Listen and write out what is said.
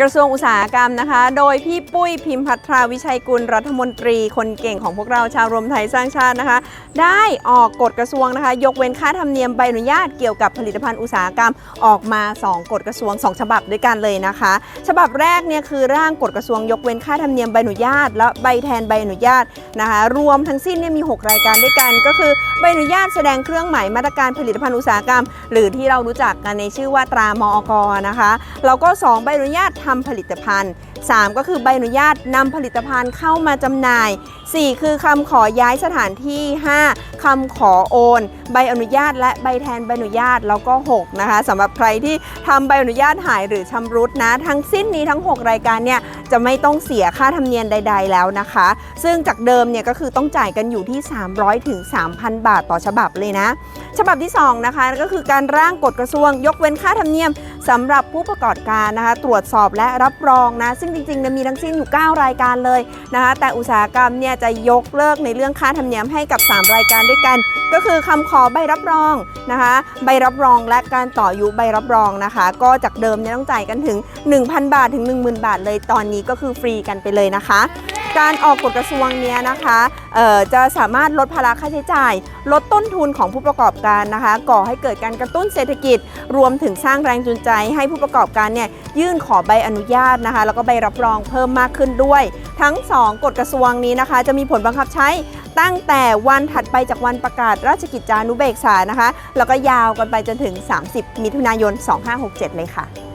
กระทรวงอุตสาหกรรมนะคะ โดยพี่ปุ้ยพิมพัทราวิชัยกุลรัฐมนตรีคนเก่งของพวกเราชาวรวมไทยสร้างชาตินะคะ ได้ออกกฎกระทรวงนะคะ ยกเว้นค่าธรรมเนียมใบอนุญาตเกี่ยวกับผลิตภัณฑ์อุตสาหกรรมออกมา 2 กฎกระทรวง 2 ฉบับด้วยกันเลยนะคะ ฉบับแรกเนี่ยคือร่างกฎกระทรวงยกเว้นค่าธรรมเนียมใบอนุญาต และใบแทนใบอนุญาตนะคะ รวมทั้งสิ้นเนี่ยมี 6 รายการด้วยกัน ก็คือใบอนุญาตแสดงเครื่องหมายมาตรการผลิตภัณฑ์อุตสาหกรรม หรือที่เรารู้จักกันในชื่อว่าตรามอกนะคะแล้วก็ 2 ใบอนุญาตทำผลิตภัณฑ์ 3 ก็คือใบอนุญาตนำผลิตภัณฑ์เข้ามาจำหน่าย 4 คือคำขอย้ายสถานที่ 5 คำขอโอน ใบอนุญาตและใบแทนใบอนุญาตแล้วก็ 6 นะคะสำหรับใครที่ทำใบอนุญาตหายหรือชำรุดนะ ทั้งสิ้นนี้ทั้ง 6 รายการเนี่ยจะไม่ต้องเสียค่าธรรมเนียมใด ๆ แล้วนะคะ ซึ่งจากเดิมเนี่ยก็คือต้องจ่ายกันอยู่ที่ 300ถึง3,000 บาทต่อฉบับเลยนะ ฉบับที่2นะคะก็คือการร่างกฎกระทรวงยกเว้นค่าธรรมเนียม สำหรับผู้ประกอบการนะคะ ตรวจสอบและรับรองนะ ซึ่งจริงๆเนี่ยมีทั้งสิ้นอยู่ 9 รายการเลยนะคะ แต่อุตสาหกรรมเนี่ยจะยกเลิกในเรื่องค่าธรรมเนียมให้กับ 3 รายการด้วยกัน ก็คือคำขอใบรับรองนะคะ ใบรับรองและการต่ออายุใบรับรองนะคะ ก็จากเดิมเนี่ยต้องจ่ายกันถึง 1,000 บาทถึง 10,000 บาทเลยตอนนี้ก็คือฟรีกันไปเลยนะคะ การออกกฎกระทรวงเนี้ยนะคะเอ่อจะสามารถลดภาระค่าใช้จ่าย ลดต้นทุนของผู้ประกอบการนะคะ ก่อให้เกิดการกระตุ้นเศรษฐกิจ รวมถึงสร้างแรงจูงใจ ให้ผู้ประกอบการเนี่ยยื่นขอใบอนุญาตนะคะ แล้วก็ใบรับรองเพิ่มมากขึ้นด้วย ทั้ง 2กฎกระทรวงนี้นะคะ จะมีผลบังคับใช้ตั้งแต่วันถัดไปจากวันประกาศราชกิจจานุเบกษานะคะ แล้วก็ยาวกันไปจนถึง 30 มิถุนายน 2567 เลยค่ะ